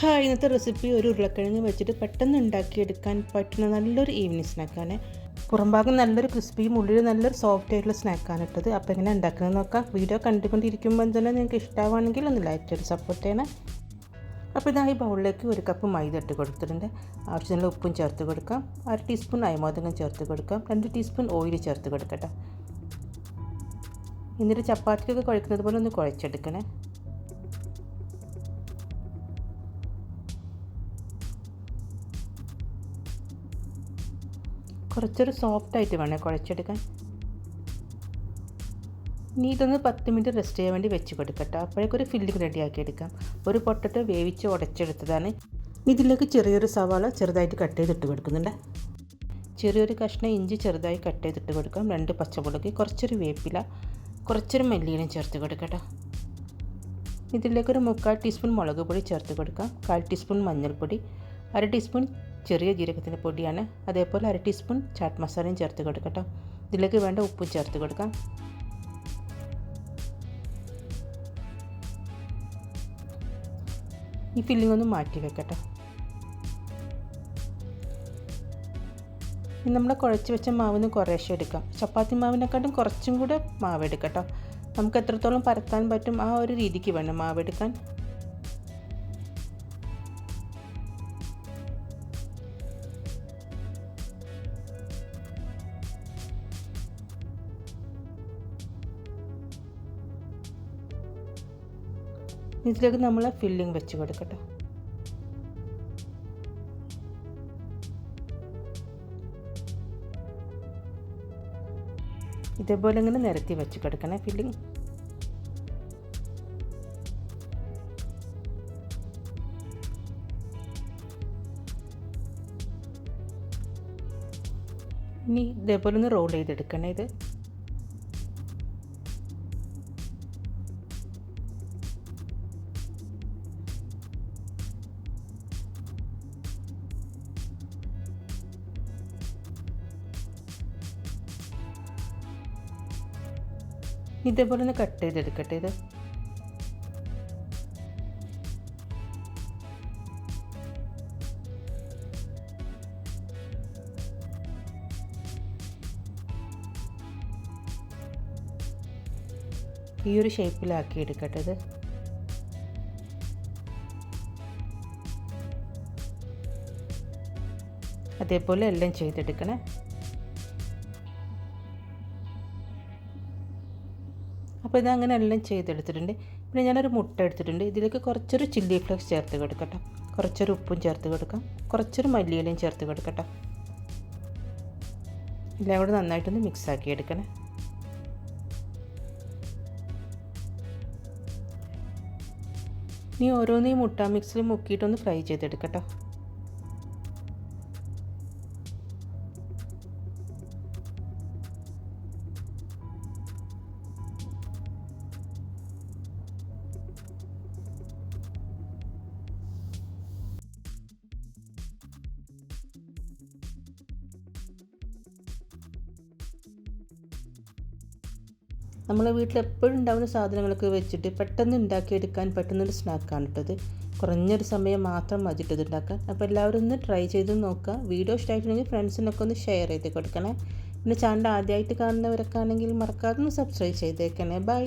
Hi ഇന്നത്തെ recipe ഒരു ഉരുളക്കിഴങ്ങ് വെച്ചിട്ട് പെട്ടെന്ന് ഉണ്ടാക്കിയെടുക്കാൻ പറ്റുന്ന നല്ലൊരു ഈവനിങ് സ്നാക്കാണ് പുറംഭാഗം നല്ലൊരു ക്രിസ്പിയും ഉള്ളിൽ നല്ലൊരു സോഫ്റ്റ് ആയിട്ടുള്ള സ്നാക്കാണ് ഇട്ടത്. അപ്പോൾ എങ്ങനെ ഉണ്ടാക്കുന്നത് നോക്കാം. വീഡിയോ കണ്ടുകൊണ്ടിരിക്കുമ്പോൾ തന്നെ നിങ്ങൾക്ക് ഇഷ്ടമാണെങ്കിൽ ഒന്ന് ലൈക്ക് സപ്പോർട്ട് ചെയ്യണം. അപ്പോൾ ഇതാ ഈ ബൗളിലേക്ക് ഒരു കപ്പ് മൈദ ഇട്ട് കൊടുത്തിട്ടുണ്ട്. ആവശ്യത്തിനുള്ള ഉപ്പും ചേർത്ത് കൊടുക്കാം. അര ടീസ്പൂൺ അയമോദകം ചേർത്ത് കൊടുക്കാം. രണ്ട് ടീസ്പൂൺ ഓയിൽ ചേർത്ത് കൊടുക്കട്ടെ. എന്നിട്ട് ചപ്പാത്തിക്കൊക്കെ കുഴക്കുന്നത് പോലെ ഒന്ന് കുഴച്ചെടുക്കണേ. കുറച്ചൊരു സോഫ്റ്റ് ആയിട്ട് വേണേ കുഴച്ചെടുക്കാൻ. ഇനി ഇതൊന്ന് പത്ത് മിനിറ്റ് റെസ്റ്റ് ചെയ്യാൻ വേണ്ടി വെച്ച് കൊടുക്കട്ടെ. അപ്പോഴേക്കൊരു ഫില്ലിംഗ് റെഡിയാക്കി എടുക്കാം ഒരു പൊട്ടറ്റോ വേവിച്ച് ഉടച്ചെടുത്തതാണ്. ഇതിലേക്ക് ചെറിയൊരു സവാള ചെറുതായിട്ട് കട്ട് ചെയ്തിട്ട് കൊടുക്കുന്നുണ്ട്. ചെറിയൊരു കഷ്ണം ഇഞ്ചി ചെറുതായി കട്ട് ചെയ്തിട്ട് കൊടുക്കാം. രണ്ട് പച്ചമുളക് കുറച്ചൊരു വേപ്പില കുറച്ചൊരു മല്ലിയിലും ചേർത്ത് കൊടുക്കട്ടെ. ഇതിലേക്കൊരു മുക്കാൽ ടീസ്പൂൺ മുളക് പൊടി ചേർത്ത് കൊടുക്കാം. കാൽ ടീസ്പൂൺ മഞ്ഞൾപ്പൊടി അര ടീസ്പൂൺ ചെറിയ ജീരകത്തിന്റെ പൊടിയാണ്. അതേപോലെ അര ടീസ്പൂൺ ചാട്ട് മസാലയും ചേർത്ത് കൊടുക്കട്ടോ. ഇതിലേക്ക് വേണ്ട ഉപ്പും ചേർത്ത് കൊടുക്കാം. ഈ ഫില്ലിംഗ് ഒന്ന് മാറ്റി വെക്കട്ടെ. ഇനി നമ്മുടെ കുഴച്ച് വെച്ച മാവിന് കുറേശ്ശെ എടുക്കാം. ചപ്പാത്തി മാവിനെക്കാട്ടും കുറച്ചും കൂടെ മാവ് എടുക്കട്ടോ. നമുക്ക് എത്രത്തോളം പരത്താൻ പറ്റും ആ ഒരു രീതിക്ക് വേണം മാവ് എടുക്കാൻ. ഇതിലേക്ക് നമ്മൾ ഫില്ലിംഗ് വെച്ച് കൊടുക്കട്ടെ. ഇതേപോലെ ഇങ്ങനെ നിരത്തി വെച്ച് കൊടുക്കണേ ഫില്ലിംഗ് ഇനി ഇതേപോലെ ഒന്ന് റോൾ ചെയ്തെടുക്കണേ ഇത്. ഇതേപോലെ ഒന്ന് കട്ട് ചെയ്തെടുക്കട്ടെ ഇത്. ഈ ഒരു ഷേപ്പിലാക്കി എടുക്കട്ടെ ഇത്. അതേപോലെ എല്ലാം ചെയ്തെടുക്കണേ. അപ്പോൾ ഇത് അങ്ങനെ എല്ലാം ചെയ്തെടുത്തിട്ടുണ്ട്. പിന്നെ ഞാനൊരു മുട്ട എടുത്തിട്ടുണ്ട്. ഇതിലേക്ക് കുറച്ചൊരു ചില്ലി ഫ്ലേക്സ് ചേർത്ത് കൊടുക്കട്ടെ. കുറച്ചൊരു ഉപ്പും ചേർത്ത് കൊടുക്കാം. കുറച്ചൊരു മല്ലിയിലയും ചേർത്ത് കൊടുക്കട്ടെ. എല്ലാം കൂടെ നന്നായിട്ടൊന്ന് മിക്സാക്കി എടുക്കണേ. ഇനി ഓരോന്ന് മുട്ട മിക്സിൽ മുക്കിയിട്ടൊന്ന് ഫ്രൈ ചെയ്തെടുക്കട്ടോ. നമ്മളെ വീട്ടിൽ എപ്പോഴും ഉണ്ടാകുന്ന സാധനങ്ങളൊക്കെ വെച്ചിട്ട് പെട്ടെന്ന് ഉണ്ടാക്കിയെടുക്കാൻ പറ്റുന്നൊരു സ്നാക്കാണ് ഇട്ടത് കുറഞ്ഞൊരു സമയം മാത്രം മതിയിട്ട് ഇത് ഉണ്ടാക്കാൻ. അപ്പോൾ എല്ലാവരും ഒന്ന് ട്രൈ ചെയ്ത് നോക്കുക. വീഡിയോ ഇഷ്ടമായിട്ടുണ്ടെങ്കിൽ ഫ്രണ്ട്സിനൊക്കെ ഒന്ന് ഷെയർ ചെയ്ത് കൊടുക്കണേ. പിന്നെ ചാനൽ ആദ്യമായിട്ട് കാണുന്നവരൊക്കെ ആണെങ്കിൽ മറക്കാതെ ഒന്ന് സബ്സ്ക്രൈബ് ചെയ്തേക്കണേ. ബൈ